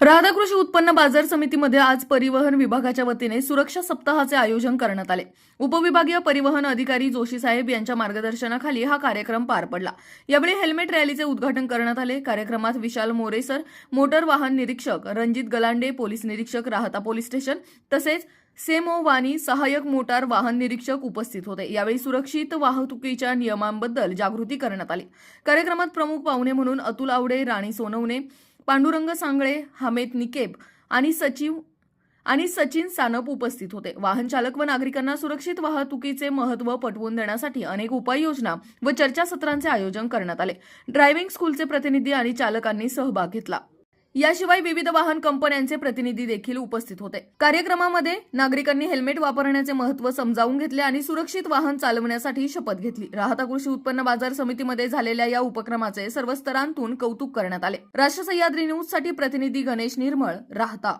राधा कृषी उत्पन्न बाजार समितीमध्ये आज परिवहन विभागाच्या वतीने सुरक्षा सप्ताहाचे आयोजन करण्यात आले. उपविभागीय परिवहन अधिकारी जोशी साहेब यांच्या मार्गदर्शनाखाली हा कार्यक्रम पार पडला. यावेळी हेल्मेट रॅलीचे उद्घाटन करण्यात आले. कार्यक्रमात विशाल मोरेसर मोटर वाहन निरीक्षक रणजित गलांडे पोलीस निरीक्षक राहता पोलीस स्टेशन तसेच सेमो वानी सहाय्यक मोटार वाहन निरीक्षक उपस्थित होते. यावेळी सुरक्षित वाहतुकीच्या नियमांबद्दल जागृती करण्यात आली. कार्यक्रमात प्रमुख पाहुणे म्हणून अतुल आवडे राणी सोनवणे पांडुरंग सांगळे हमेद निकेब आणि सचिव आणि सचिन सानप उपस्थित होते. वाहन चालक व नागरिकांना सुरक्षित वाहतुकीचे महत्त्व पटवून देण्यासाठी अनेक उपाययोजना व चर्चासत्रांचे आयोजन करण्यात आले. ड्रायव्हिंग स्कूलचे प्रतिनिधी आणि चालकांनी सहभाग घेतला. याशिवाय विविध वाहन कंपन्यांचे प्रतिनिधी देखील उपस्थित होते. कार्यक्रमामध्ये नागरिकांनी हेल्मेट वापरण्याचे महत्त्व समजावून घेतले आणि सुरक्षित वाहन चालवण्यासाठी शपथ घेतली. राहता कृषी उत्पन्न बाजार समितीमध्ये झालेल्या या उपक्रमाचे सर्व स्तरांतून कौतुक करण्यात आले. राष्ट्र सह्याद्री न्यूजसाठी प्रतिनिधी गणेश निर्मळ राहता.